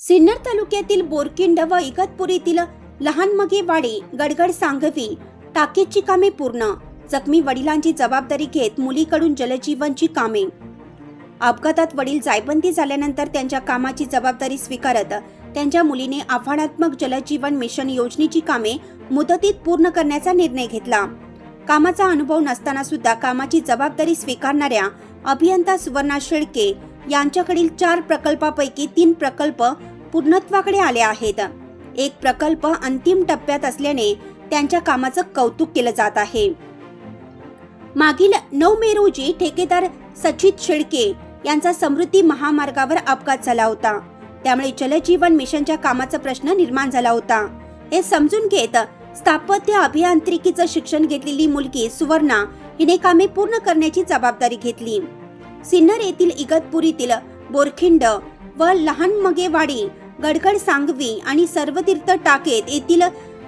सिन्नर तालुक्यातील बोरकिंड व इगतपुरीतील लहानमगे वाडी गडगड सांगवी टाकीची कामे पूर्ण. जखमी वडिलांची जबाबदारी घेत मुलीकडून जलजीवनची कामे. अपघातात वडील जायबंदी झाल्यानंतर त्यांच्या कामाची जबाबदारी स्वीकारत त्यांच्या मुलीने आव्हानात्मक जलजीवन मिशन योजनेची कामे मुदतीत पूर्ण करण्याचा निर्णय घेतला. कामाचा अनुभव नसताना सुद्धा कामाची जबाबदारी स्वीकारणाऱ्या अभियंता सुवर्णा शेळके यांच्याकडील चार प्रकल्पापैकी तीन प्रकल्प पूर्णत्वाकडे आले आहेत. एक प्रकल्प अंतिम टप्प्यात असल्याने त्यांच्या कामाचं कौतुक केलं जात आहे. मागील नऊ मे रोजी ठेकेदार सचित शेडके यांचा समृद्धी महामार्गावर अपघात झाला होता. त्यामुळे जलजीवन मिशनच्या कामाचा प्रश्न निर्माण झाला होता. हे समजून घेत स्थापत्य अभियांत्रिकीचं शिक्षण घेतलेली मुलगी सुवर्णा हिने कामे पूर्ण करण्याची जबाबदारी घेतली. सिन्नर येथील इगतपुरीतील बोरखिंड व लहान मगेवाडी गडगड सांगवी आणि सर्वतीर्थ टाकेत येथील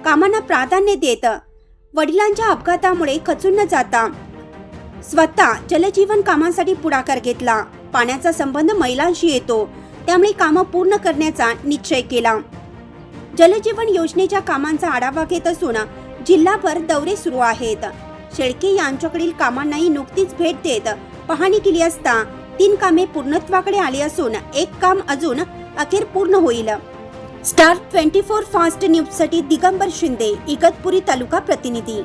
कामांना प्राधान्य देत वडिलांच्या अपघातामुळे खचून न जाता स्वतः जलजीवन कामांसाठी पुढाकार घेतला. पाण्याचा संबंध महिलांशी येतो त्यामुळे कामं पूर्ण करण्याचा निश्चय केला. जलजीवन योजनेच्या कामांचा आढावा घेत असून जिल्हाभर दौरे सुरू आहेत. शेळके यांच्याकडील कामांनाही नुकतीच भेट देत पाहणी केली असता तीन कामे पूर्णत्वाकडे आली असून एक काम अजून अखेर पूर्ण होईल. स्टार ट्वेंटी फोर फास्ट न्यूजसाठी दिगंबर शिंदे इगतपुरी तालुका प्रतिनिधी.